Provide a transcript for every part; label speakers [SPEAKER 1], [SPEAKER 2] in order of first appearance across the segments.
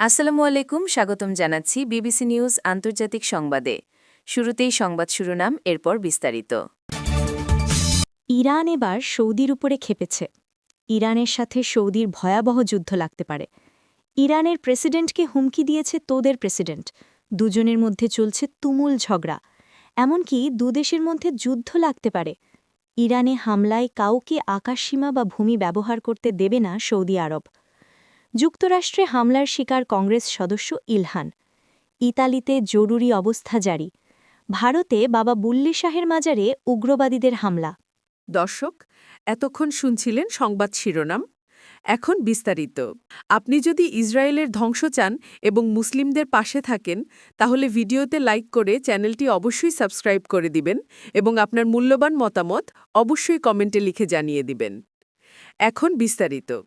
[SPEAKER 1] আসসালামু আলাইকুম, স্বাগতম জানাচ্ছি বিবিসি নিউজ আন্তর্জাতিক সংবাদে। শুরুতেই সংবাদ শিরোনাম, এরপর বিস্তারিত।
[SPEAKER 2] ইরান এবার সৌদির উপরে খেপেছে। ইরানের সাথে সৌদির ভয়াবহ যুদ্ধ লাগতে পারে। ইরানের প্রেসিডেন্টকে হুমকি দিয়েছে তোদের প্রেসিডেন্ট। দুজনের মধ্যে চলছে তুমুল ঝগড়া। এমনকি দুদেশের মধ্যে যুদ্ধ লাগতে পারে। ইরানে হামলায় কাউকে আকাশসীমা বা ভূমি ব্যবহার করতে দেবে না সৌদি আরব। যুক্তরাষ্ট্রে হামলার শিকার কংগ্রেস সদস্য ইলহান। ইতালিতে জরুরি অবস্থা জারি। ভারতে বাবা বুল্লি শাহের মাজারে উগ্রবাদীদের হামলা।
[SPEAKER 3] দর্শক, এতক্ষণ শুনছিলেন সংবাদ শিরোনাম। এখন বিস্তারিত। আপনি যদি ইসরায়েলের ধ্বংস চান এবং মুসলিমদের পাশে থাকেন, তাহলে ভিডিওতে লাইক করে চ্যানেলটি অবশ্যই সাবস্ক্রাইব করে দিবেন এবং আপনার মূল্যবান মতামত অবশ্যই কমেন্টে লিখে জানিয়ে দিবেন। এখন বিস্তারিত।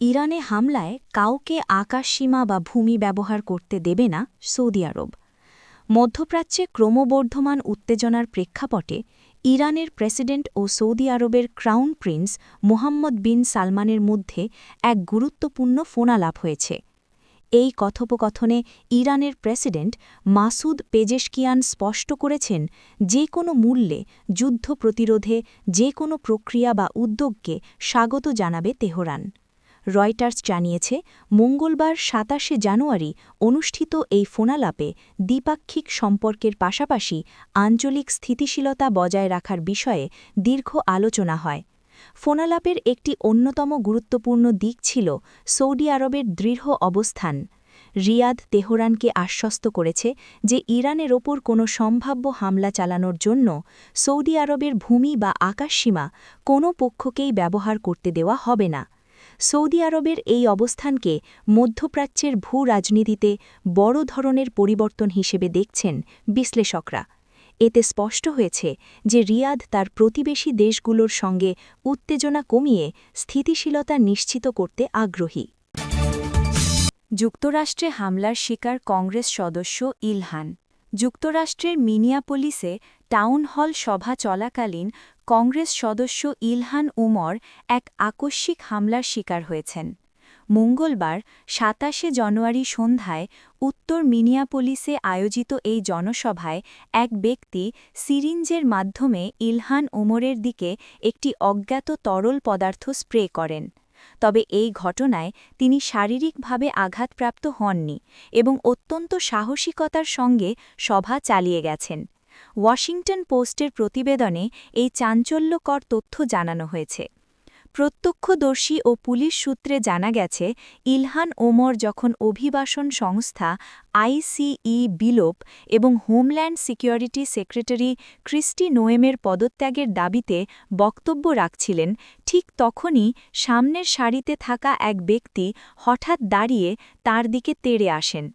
[SPEAKER 2] ইরানে হামলায় কাউকে আকাশসীমা বা ভূমি ব্যবহার করতে দেবে না সৌদি আরব। মধ্যপ্রাচ্যে ক্রমবর্ধমান উত্তেজনার প্রেক্ষাপটে ইরানের প্রেসিডেন্ট ও সৌদি আরবের ক্রাউন প্রিন্স মোহাম্মদ বিন সালমানের মধ্যে এক গুরুত্বপূর্ণ ফোনালাপ হয়েছে। এই কথোপকথনে ইরানের প্রেসিডেন্ট মাসুদ পেজেশকিয়ান স্পষ্ট করেছেন, যে কোনো মূল্যে যুদ্ধ প্রতিরোধে যে কোনো প্রক্রিয়া বা উদ্যোগকে স্বাগত জানাবে তেহরান। রয়টার্স জানিয়েছে, মঙ্গলবার সাতাশে জানুয়ারি অনুষ্ঠিত এই ফোনালাপে দ্বিপাক্ষিক সম্পর্কের পাশাপাশি আঞ্চলিক স্থিতিশীলতা বজায় রাখার বিষয়ে দীর্ঘ আলোচনা হয়। ফোনালাপের একটি অন্যতম গুরুত্বপূর্ণ দিক ছিল সৌদি আরবের দৃঢ় অবস্থান। রিয়াদ তেহরানকে আশ্বস্ত করেছে যে ইরানের ওপর কোনো সম্ভাব্য হামলা চালানোর জন্য সৌদি আরবের ভূমি বা আকাশসীমা কোনো পক্ষকেই ব্যবহার করতে দেওয়া হবে না। সৌদি আরবের এই অবস্থানকে মধ্যপ্রাচ্যের ভূ রাজনীতিতে বড় ধরনের পরিবর্তন হিসেবে দেখছেন বিশ্লেষকরা। এতে স্পষ্ট হয়েছে যে রিয়াদ তার প্রতিবেশী দেশগুলোর সঙ্গে উত্তেজনা কমিয়ে স্থিতিশীলতা নিশ্চিত করতে আগ্রহী। যুক্তরাষ্ট্রে হামলার শিকার কংগ্রেস সদস্য ইলহান। যুক্তরাষ্ট্রের মিনিয়াপোলিসে টাউন হল সভা চলাকালীন কংগ্রেস সদস্য ইলহান উমর এক আকস্মিক হামলার শিকার হয়েছেন। মঙ্গলবার সাতাশে জানুয়ারি সন্ধ্যায় উত্তর মিনিয়াপোলিসে আয়োজিত এই জনসভায় এক ব্যক্তি সিরিঞ্জের মাধ্যমে ইলহান উমরের দিকে একটি অজ্ঞাত তরল পদার্থ স্প্রে করেন। তবে এই ঘটনায় তিনি শারীরিকভাবে আঘাতপ্রাপ্ত হননি এবং অত্যন্ত সাহসিকতার সঙ্গে সভা চালিয়ে গেছেন। ওয়াশিংটন পোস্টের প্রতিবেদনে এই চাঞ্চল্যকর তথ্য জানানো হয়েছে। প্রত্যক্ষদর্শী ও পুলিশ সূত্রে জানা গেছে, ইলহান ওমর যখন অভিবাসন সংস্থা আইসিই বিলোপ এবং হোমল্যান্ড সিকিউরিটি সেক্রেটারি ক্রিস্টি নোয়েমের পদত্যাগের দাবিতে বক্তব্য রাখছিলেন, ঠিক তখনই সামনের সারিতে থাকা এক ব্যক্তি হঠাৎ দাঁড়িয়ে তার দিকে তেড়ে আসেন।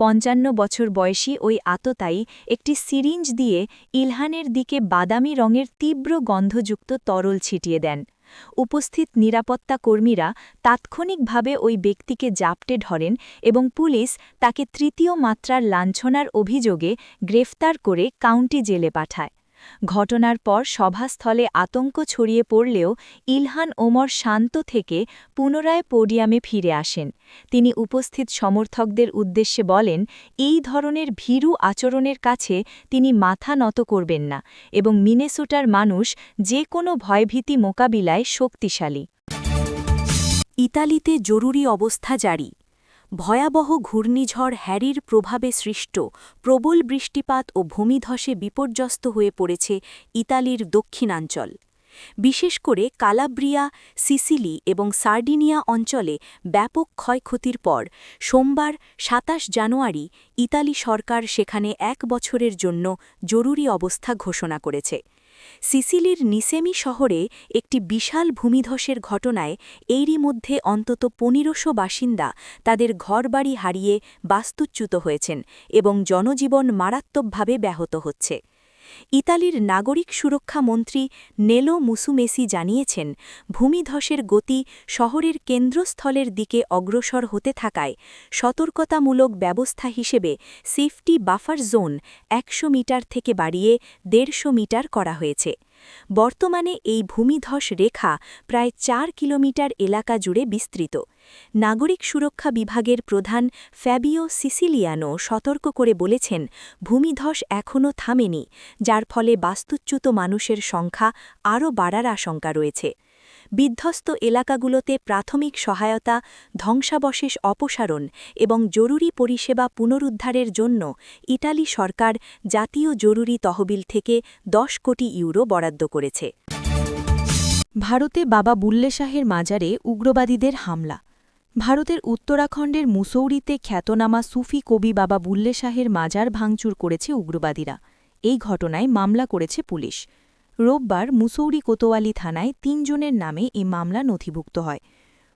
[SPEAKER 2] পঞ্চান্ন বছর বয়সী ওই আততাই একটি সিরিঞ্জ দিয়ে ইলহানের দিকে বাদামি রঙের তীব্র গন্ধযুক্ত তরল ছিটিয়ে দেন। উপস্থিত নিরাপত্তা কর্মীরা তাৎক্ষণিকভাবে ওই ব্যক্তিকে জাপটে ধরেন এবং পুলিশ তাকে তৃতীয় মাত্রার লাঞ্ছনার অভিযোগে গ্রেফতার করে কাউন্টি জেলে পাঠায়। ঘটনার পর সভাস্থলে আতঙ্ক ছড়িয়ে পড়লেও ইলহান ওমর শান্ত থেকে পুনরায় পোডিয়ামে ফিরে আসেন। তিনি উপস্থিত সমর্থকদের উদ্দেশ্যে বলেন, এই ধরনের ভীরু আচরণের কাছে তিনি মাথা নত করবেন না এবং মিনেসোটার মানুষ যে কোনো ভয়ভীতি মোকাবিলায় শক্তিশালী। ইতালিতে জরুরি অবস্থা জারি। ভয়াবহ ঘূর্ণিঝড় হ্যারির প্রভাবে সৃষ্ট প্রবল বৃষ্টিপাত ও ভূমিধসে বিপর্যস্ত হয়ে পড়েছে ইতালির দক্ষিণাঞ্চল। বিশেষ করে কালাব্রিয়া, সিসিলি এবং সার্ডিনিয়া অঞ্চলে ব্যাপক ক্ষয়ক্ষতির পর সোমবার ২৭ জানুয়ারি ইতালি সরকার সেখানে এক বছরের জন্য জরুরি অবস্থা ঘোষণা করেছে। সিসিলির নিসেমি শহরে একটি বিশাল ভূমিধসের ঘটনায় এরই মধ্যে অন্তত পনেরোশো বাসিন্দা তাদের ঘরবাড়ি হারিয়ে বাস্তুচ্যুত হয়েছেন এবং জনজীবন মারাত্মকভাবে ব্যাহত হচ্ছে। ইতালির নাগরিক সুরক্ষা মন্ত্রী নেলো মুসুমেসি জানিয়েছেন, ভূমিধসের গতি শহরের কেন্দ্রস্থলের দিকে অগ্রসর হতে থাকায় সতর্কতামূলক ব্যবস্থা হিসেবে সেফটি বাফার জোন একশো মিটার থেকে বাড়িয়ে দেড়শো মিটার করা হয়েছে। বর্তমানে এই ভূমিধস রেখা প্রায় চার কিলোমিটার এলাকা জুড়ে বিস্তৃত। নাগরিক সুরক্ষা বিভাগের প্রধান ফ্যাবিও সিসিলিয়ানো সতর্ক করে বলেছেন, ভূমিধস এখনও থামেনি, যার ফলে বাস্তুচ্যুত মানুষের সংখ্যা আরও বাড়ার আশঙ্কা রয়েছে। বিধ্বস্ত এলাকাগুলোতে প্রাথমিক সহায়তা, ধ্বংসাবশেষ অপসারণ এবং জরুরি পরিষেবা পুনরুদ্ধারের জন্য ইটালি সরকার জাতীয় জরুরি তহবিল থেকে দশ কোটি ইউরো বরাদ্দ করেছে। ভারতে বাবা বুল্লে শাহের মাজারে উগ্রবাদীদের হামলা। ভারতের উত্তরাখণ্ডের মুসৌরিতে খ্যাতনামা সুফি কবি বাবা বুল্লে শাহের মাজার ভাঙচুর করেছে উগ্রবাদীরা। এই ঘটনায় মামলা করেছে পুলিশ। রোববার মুসৌরি কোতোয়ালি থানায় তিনজনের নামে এই মামলা নথিভুক্ত হয়।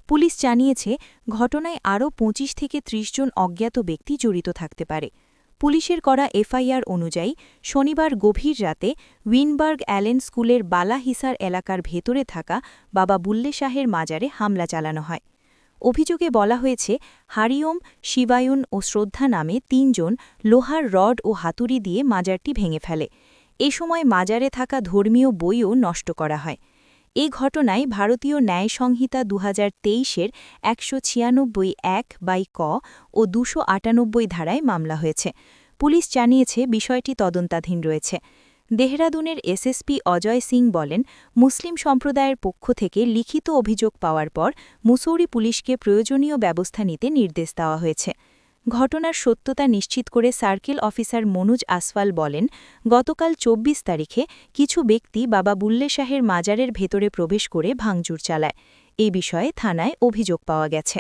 [SPEAKER 2] পুলিশ জানিয়েছে, ঘটনায় আরও ২৫ থেকে ৩০ জন অজ্ঞাত ব্যক্তি জড়িত থাকতে পারে। পুলিশের করা এফআইআর অনুযায়ী, শনিবার গভীর রাতে উইনবার্গ অ্যালেন স্কুলের বালাহিসার এলাকার ভেতরে থাকা বাবা বুল্লে শাহের মাজারে হামলা চালানো হয়। অভিযোগে বলা হয়েছে, হারিওম, শিবায়ুন ও শ্রদ্ধা নামে তিনজন লোহার রড ও হাতুড়ি দিয়ে মাজারটি ভেঙে ফেলে। এ সময় মাজারে থাকা ধর্মীয় বইও নষ্ট করা হয়। এ ঘটনায় ভারতীয় ন্যায় সংহিতা দু হাজার তেইশের একশো ছিয়ানব্বই এক বাই ক ও দুশো আটানব্বই ধারায় মামলা হয়েছে। পুলিশ জানিয়েছে বিষয়টি তদন্তাধীন রয়েছে। দেহরাদুনের এসএসপি অজয় সিং বলেন, মুসলিম সম্প্রদায়ের পক্ষ থেকে লিখিত অভিযোগ পাওয়ার পর মুসৌরি পুলিশকে প্রয়োজনীয় ব্যবস্থা নিতে নির্দেশ দেওয়া হয়েছে। ঘটনার সত্যতা নিশ্চিত করে সার্কেল অফিসার মনুজ আসওয়াল বলেন, গতকাল ২৪ তারিখে কিছু ব্যক্তি বাবা বুল্লে শাহের মাজারের ভেতরে প্রবেশ করে ভাঙচুর চালায়। এ বিষয়ে থানায় অভিযোগ পাওয়া গেছে।